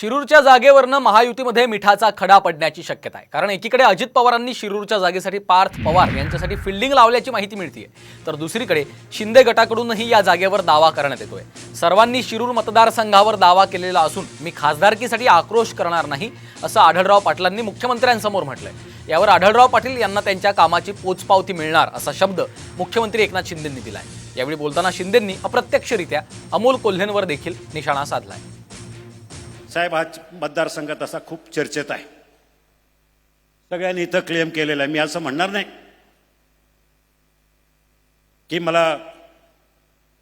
शिरूरच्या जागेवरनं महायुतीमध्ये मिठाचा खडा पडण्याची शक्यता आहे. कारण एकीकडे अजित पवारांनी शिरूरच्या जागेसाठी पार्थ पवार यांच्यासाठी फिल्डिंग लावल्याची माहिती मिळतीये. तर दुसरीकडे शिंदे गटाकडूनही या जागेवर दावा करण्यात येतोय. सर्वांनी शिरूर मतदारसंघावर दावा केलेला असून मी खासदारकीसाठी आक्रोश करणार नाही असं आढळराव पाटलांनी मुख्यमंत्र्यांसमोर म्हटलंय. यावर आढळराव पाटील यांना त्यांच्या कामाची पोचपावती मिळणार असा शब्द मुख्यमंत्री एकनाथ शिंदेंनी दिलाय. यावेळी बोलताना शिंदेंनी अप्रत्यक्षरित्या अमोल कोल्हेंवर देखील निशाणा साधलाय. साहेब हा मतदारसंघ तसा खूप चर्चेत आहे. सगळ्यांनी इथं क्लेम केलेला आहे. मी असं म्हणणार नाही की मला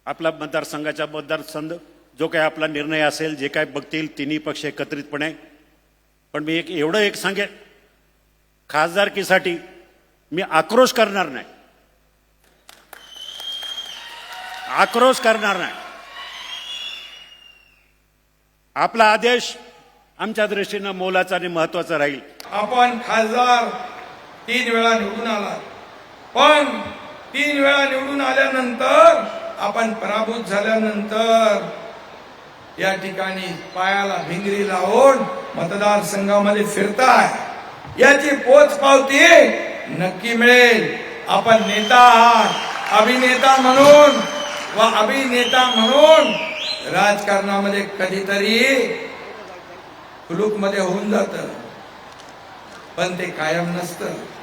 आपला मतदारसंघाच्या मतदारसंघ जो काही आपला निर्णय असेल जे काय बघतील तिन्ही पक्ष एकत्रितपणे. पण मी एक एवढं एक सांगेन खासदारकीसाठी मी आक्रोश करणार नाही. आक्रोश करणार नाही. आपला आदेश आमच्या दृष्टीनं मोलाचा आणि महत्त्वाचा राहील. आपण खासदार तीन वेळा निवडून आला. पण तीन वेळा निवडून आल्यानंतर आपण पराभूत झाल्यानंतर या ठिकाणी पायाला भिंगरी लावून मतदारसंघामध्ये फिरताय. याची पोच पावती नक्की मिळेल. आपण नेता आहात. अभिनेता म्हणून व अभिनेता म्हणून राजकारणामध्ये कधीतरी मध्ये होऊन जातं. पण ते कायम नसतं.